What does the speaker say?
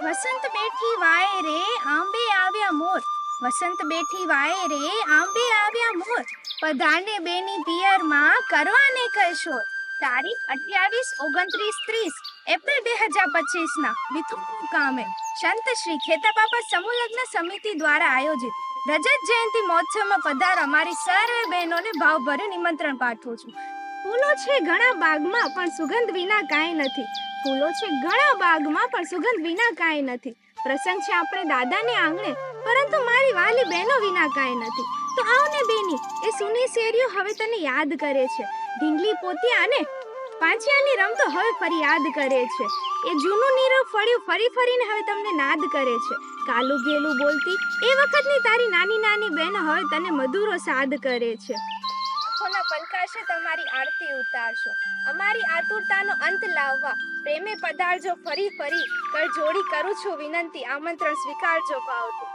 વસંત બેઠી વાય રે આંબે આવ્યા મોર વસંત બેઠી વાય રે આંબે આવ્યા મોર પધારને બેની પિયરમાં કરવાને કશોર તારીખ અઠ્યાવીસ ઓગણત્રીસ ત્રીસ એપ્રિલ બે હજાર પચીસ ના મિથુન કામે સંત શ્રી ખેતાબાપા સમૂહ લગ્ન સમિતિ દ્વારા આયોજિત રજત જયંતિ મહોત્સવમાં પધાર અમારી સર્વે બહેનોને ભાવભર્યું નિમંત્રણ પાઠવું છું. ફૂલો છે ઘણા બાગમાં, પણ સુગંધ વિના કાંઈ નથી. ફૂલો છે ઘણા બાગમાં, પણ સુગંધ વિના કાંઈ નથી. પ્રસંગ છે આપણે દાદાને આંગણે, પરંતુ મારી વાલી બહેનો વિના કાંઈ નથી. તો આવ ને બેની, એ સુની શેરીઓ હવે તને યાદ કરે છે. ઢીંગલી પોતિયા અને પાંચિયાની રમતો હવે ફરી યાદ કરે છે. એ જૂનું નીરવ ફળ્યું ફરી ફરીને હવે તમને નાદ કરે છે. કાલું ગેલું બોલતી, એ વખતની તારી નાની નાની બહેનો હવે તને મધુરો સાદ કરે છે. આંખોના પલકાશે તમારી આરતી ઉતારશો. અમારી આતુરતાનો અંત લાવવા પ્રેમે પધારજો ફરી ફરી. કર જોડી કરું છું વિનંતી. આમંત્રણ સ્વીકારજો ભાવથી.